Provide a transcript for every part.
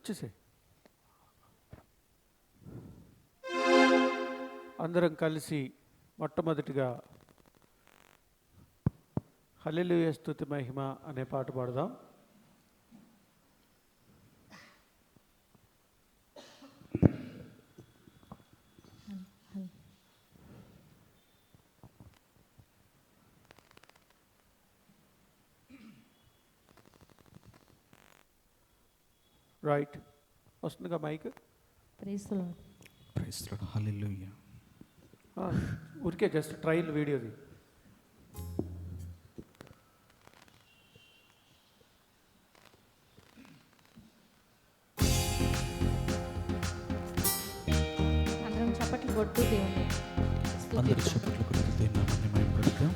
వచ్చేసాయి. అందరం కలిసి మొట్టమొదటిగా హల్లెలూయ స్థుతి మహిమ అనే పాట పాడదాం. రైట్ వస్తుందిగా మైక్? ప్రేస్తులు ప్రైస్ లార్డ్ హల్లెలూయా ఆ, ఊరికే జస్ట్ ట్రైల్ వీడియోది అందరం చప్పట్లు కొట్టు దేవుని అందరూ. చప్పట్లు కొడుతూ దేవుని మహిమపడతాం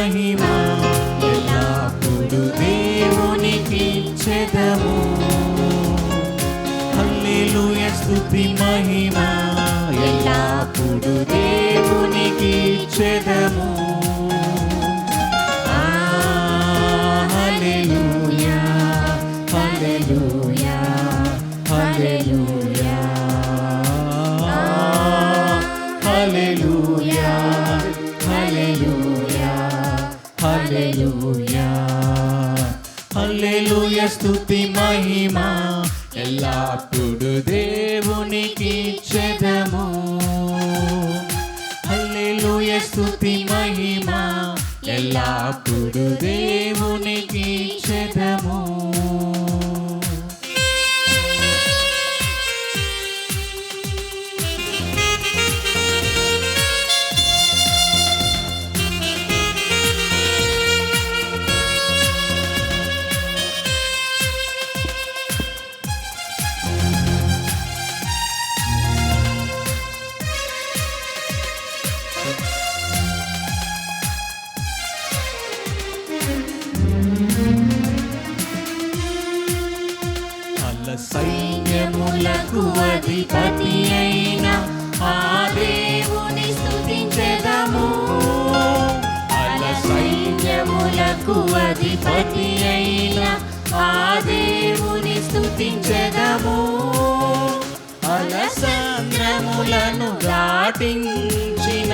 మహిమ. ఎల్లప్పుడూ దేవునికి చెదము హల్లెలూయా స్తుతి మహిమ. ఎల్లప్పుడూ దేవునికి చెదము హల్లెలూయా స్తుతి మహిమ. ఎల్లప్పుడు దేవునికి చెదము. హల్లెలూయా స్తుతి మహిమ. ఎల్లప్పుడు దేవు సైన్యములకు అధిపతి అయిన ఆ దేవుని స్తుతించెదము. అల సైన్యములకు అధిపతి అయిన ఆ దేవుని స్తుతించెదము. అలసంద్రములను దాటించిన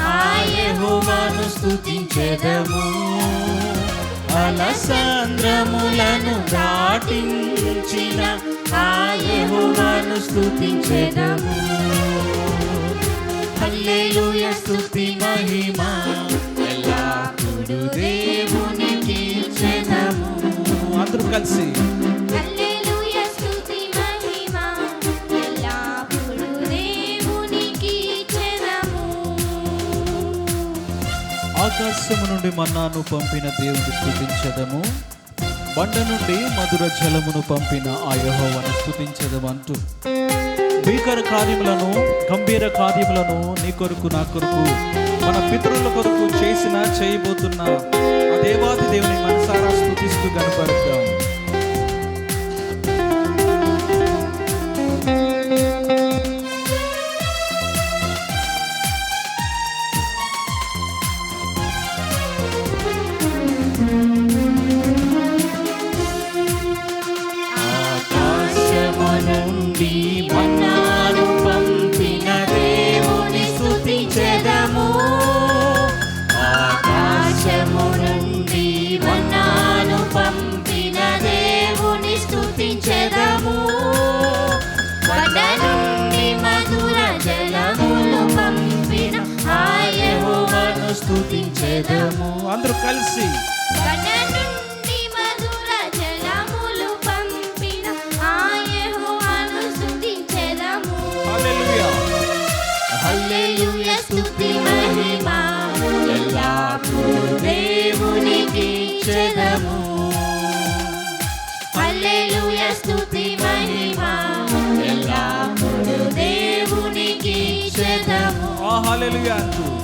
ఆ యెహోవాను స్తుతించెదము. అలసంద్రములను దాటించిన ఆ యెహోవాను స్తుతించెదము. హల్లెలూయా స్తుతి మహిమ. ఎల్లప్పుడు దేవునికి చెదము అందరూ కలిసి ఆకాశము నుండి మన్నాను పంపిన దేవుని స్థుతించదము. బండ నుండి మధుర జలమును పంపిన ఆ యహోవను స్థుతించదము అంటూ భీకర కార్యములను గంభీర కార్యములను నీ కొరకు నా కొరకు మన పితరుల కొరకు చేసిన చేయబోతున్న ఆ దేవాది దేవుని మనసారా స్థుతిస్తూ కనపడతాం చేదము అందరూ కలిసి. స్థుతి మహిమా. ఎల్లప్పుడూ దేవునికి చెదము. హల్లెలూయ స్థుతి మహిమా. ఎల్లప్పుడూ దేవునికి చెదము. హల్లెలూయ. అంటూ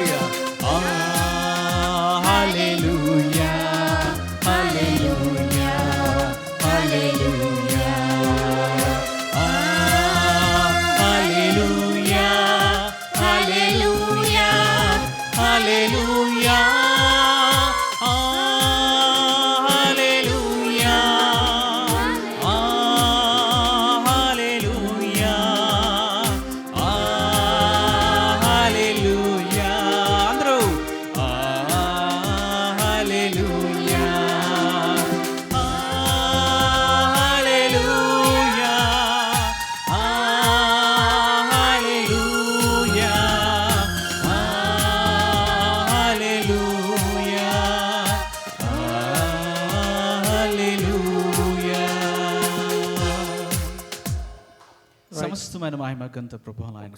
సమస్తమైన మహిమకంత ప్రభావం ఆయన